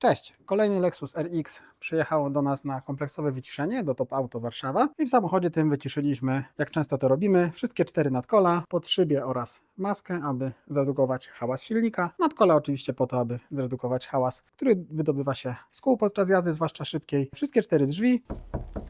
Cześć, kolejny Lexus RX przyjechał do nas na kompleksowe wyciszenie do Top Auto Warszawa i w samochodzie tym wyciszyliśmy, jak często to robimy, wszystkie cztery nadkola, pod szybie oraz maskę, aby zredukować hałas silnika. Nadkola oczywiście po to, aby zredukować hałas, który wydobywa się z kół podczas jazdy, zwłaszcza szybkiej. Wszystkie cztery drzwi,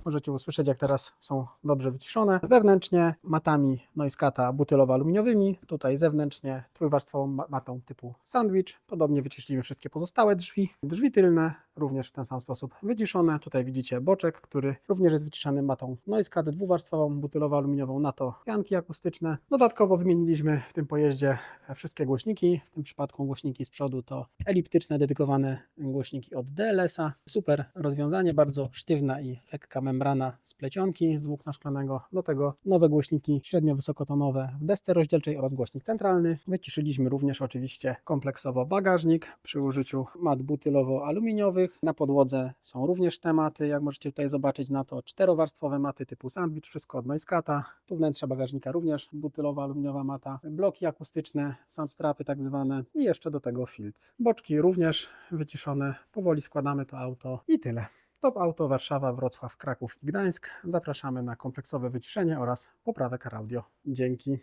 możecie usłyszeć jak teraz są dobrze wyciszone. Wewnętrznie matami Noiskata butylowo-aluminiowymi, tutaj zewnętrznie trójwarstwową ma- matą typu sandwich. Podobnie wyciszyliśmy wszystkie pozostałe drzwi. Drzwi tylne również w ten sam sposób wyciszone. Tutaj widzicie boczek, który również jest wyciszany matą Noiscat dwuwarstwową butylowo-aluminiową na to pianki akustyczne. Dodatkowo wymieniliśmy w tym pojeździe wszystkie głośniki. W tym przypadku głośniki z przodu to eliptyczne, dedykowane głośniki od DLS-a. Super rozwiązanie, bardzo sztywna i lekka membrana z plecionki z włókna szklanego. Do tego nowe głośniki średnio-wysokotonowe w desce rozdzielczej oraz głośnik centralny. Wyciszyliśmy również oczywiście kompleksowo bagażnik przy użyciu mat butylowo-aluminiowych. Na podłodze są również te maty, jak możecie tutaj zobaczyć na to czterowarstwowe maty typu sandwich, wszystko od Noiskata. Tu wnętrze bagażnika również butylowo-aluminiowa mata, bloki akustyczne, sam strapy tak zwane i jeszcze do tego filc. Boczki również wyciszone. Powoli składamy to auto i tyle. Top Auto Warszawa, Wrocław, Kraków i Gdańsk. Zapraszamy na kompleksowe wyciszenie oraz poprawę car audio. Dzięki.